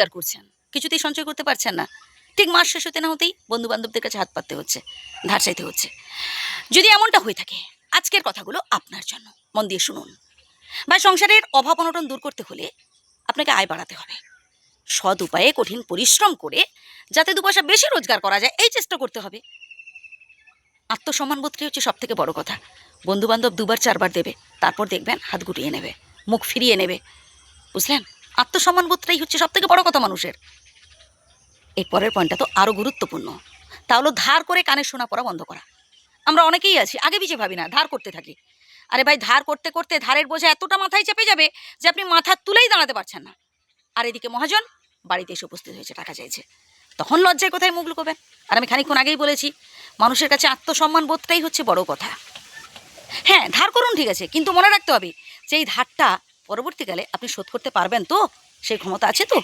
রোজগার করছেন। কিছুতেই সঞ্চয় করতে পারছেন না। ঠিক মাস শেষ হতে না হতেই বন্ধু বান্ধবদের কাছে হাত পাততে হচ্ছে, ধার চাইতে হচ্ছে। যদি এমনটা হয়ে থাকে, আজকের কথাগুলো আপনার জন্য। মন দিয়ে শুনুন। বা সংসারের অভাব অনটন দূর করতে হলে আপনাকে আয় বাড়াতে হবে। সৎ উপায়ে কঠিন পরিশ্রম করে যাতে দু পয়সা বেশি রোজগার করা যায়, এই চেষ্টা করতে হবে। আত্মসম্মান বোধটাই হচ্ছে সব থেকে বড় কথা। বন্ধু বান্ধব দুবার, চারবার দেবে, তারপর দেখবেন হাত গুটিয়ে নেবে, মুখ ফিরিয়ে নেবে। বুঝলেন? আত্মসম্মান বোধটাই হচ্ছে সব থেকে বড় কথা মানুষের। এর পরের পয়েন্টটা তো আরও গুরুত্বপূর্ণ। তা হলো ধার করে কানে শোনা পড়া বন্ধ করা। আমরা অনেকেই আছি, আগে পিছিয়ে ভাবি না, ধার করতে থাকি। আরে ভাই, ধার করতে করতে ধারের বোঝা এতটা মাথায় চেপে যাবে যে আপনি মাথা তুলেই দাঁড়াতে পারছেন না। আর এদিকে মহাজন বাড়িতে এসে উপস্থিত হয়েছে, টাকা চাইছে। তখন লজ্জায় কোথায় মুখ লুকোবেন? আর আমি খানিকক্ষণ আগেই বলেছি, মানুষের কাছে আত্মসম্মান বোধটাই হচ্ছে বড় কথা। হ্যাঁ ধার করুন ঠিক আছে, কিন্তু মনে রাখতে হবে যে এই ধারটা পরবর্তীকালে আপনি শোধ করতে পারবেন তো? সেই ক্ষমতা আছে তো?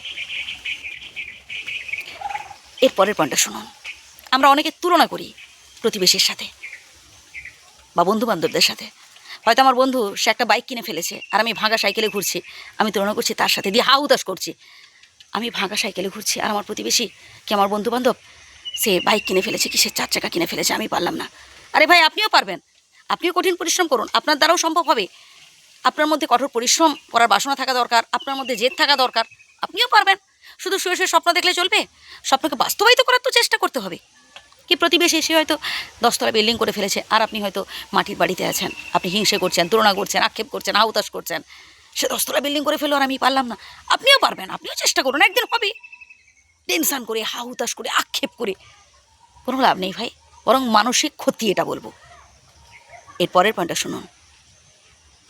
এর পরের পয়েন্টটা শুনুন। আমরা অনেকে তুলনা করি প্রতিবেশীর সাথে বা বন্ধু বান্ধবদের সাথে। হয়তো আমার বন্ধু, সে একটা বাইক কিনে ফেলেছে, আর আমি ভাঙা সাইকেলে ঘুরছি। আমি তুলনা করছি তার সাথে দিয়ে হা উদাস করছি। আমি ভাঙা সাইকেলে ঘুরছি, আর আমার প্রতিবেশী কি আমার বন্ধু বান্ধব সে বাইক কিনে ফেলেছে কিসের চার চাকা কিনে ফেলেছে, আমি পারলাম না। আরে ভাই, আপনিও পারবেন। আপনিও কঠিন পরিশ্রম করুন। আপনার দ্বারাও সম্ভব হবে। আপনার মধ্যে কঠোর পরিশ্রম করার বাসনা থাকা দরকার, আপনার মধ্যে জেদ থাকা দরকার, আপনিও পারবেন। শুধু শুয়ে শুয়ে স্বপ্ন দেখলে চলবে? স্বপ্নকে বাস্তবায়িত করার তো চেষ্টা করতে হবে। কি প্রতিবেশী এসে হয়তো দশতলা বিল্ডিং করে ফেলেছে, আর আপনি হয়তো মাটির বাড়িতে আছেন। আপনি হিংসে করছেন, তুলনা করছেন, আক্ষেপ করছেন আউতাস করছেন। সে দশতলা বিল্ডিং করে ফেলো আর আমি পারলাম না। আপনিও পারবেন, আপনিও চেষ্টা করুন, একদিন হবে। টেনশান করে হাউতাস করে, আক্ষেপ করে। কোনো লাভ নেই ভাই, বরং মানসিক ক্ষতি এটা বলব। এরপরের পয়েন্টটা শুনুন।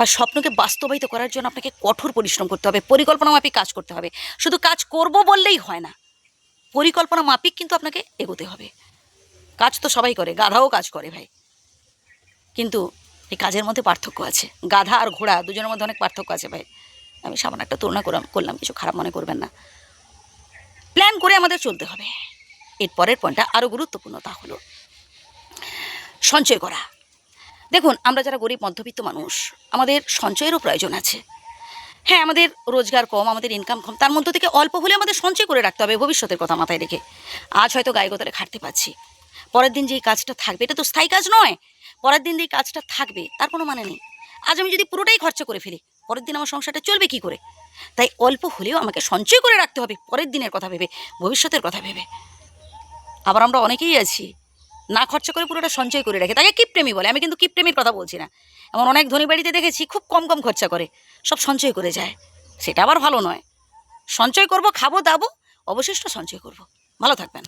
আর স্বপ্নকে বাস্তবায়িত করার জন্য আপনাকে কঠোর পরিশ্রম করতে হবে, পরিকল্পনা মাফিক কাজ করতে হবে। শুধু কাজ করব বললেই হয় না, পরিকল্পনা মাফিক কিন্তু আপনাকে এগোতে হবে। কাজ তো সবাই করে, গাধাও কাজ করে ভাই। কিন্তু এই কাজের মধ্যে পার্থক্য আছে, গাধা আর ঘোড়া দুজনের মধ্যে অনেক পার্থক্য আছে ভাই। আমি সামান্য একটা তুলনা করলাম, কিছু খারাপ মনে করবেন না। প্ল্যান করে আমাদের চলতে হবে। এর পরের পয়েন্টটা আরও গুরুত্বপূর্ণ, তা হলো সঞ্চয় করা। দেখুন, আমরা যারা গরিব, মধ্যবিত্ত মানুষ, আমাদের সঞ্চয়েরও প্রয়োজন আছে। হ্যাঁ আমাদের রোজগার কম, আমাদের ইনকাম কম, তার মধ্য থেকে অল্প হলে আমাদের সঞ্চয় করে রাখতে হবে, ভবিষ্যতের কথা মাথায় রেখে। আজ হয়তো গায়ে খাটতে পারছি। পরের দিন যেই কাজটা থাকবে, এটা তো স্থায়ী কাজ নয়। পরের দিন যেই কাজটা থাকবে, তার কোনো মানে নেই। আজ আমি যদি পুরোটাই খরচা করে ফেলি, পরের দিন আমার সংসারটা চলবে কি করে? তাই অল্প হলেও আমাকে সঞ্চয় করে রাখতে হবে, পরের দিনের কথা ভেবে, ভবিষ্যতের কথা ভেবে। আবার আমরা অনেকেই আছি না খরচা করে পুরোটা সঞ্চয় করে রাখে। তাকে কীপ্রেমী বলে। আমি কিন্তু কীপ্রেমীর কথা বলছি না। এমন অনেক ধনী বাড়িতে দেখেছি, খুব কম কম খরচা করে। সব সঞ্চয় করে যায়। সেটা আবার ভালো নয়। সঞ্চয় করব, খাব, দাবো, অবশিষ্ট সঞ্চয় করব। ভালো থাকবেন।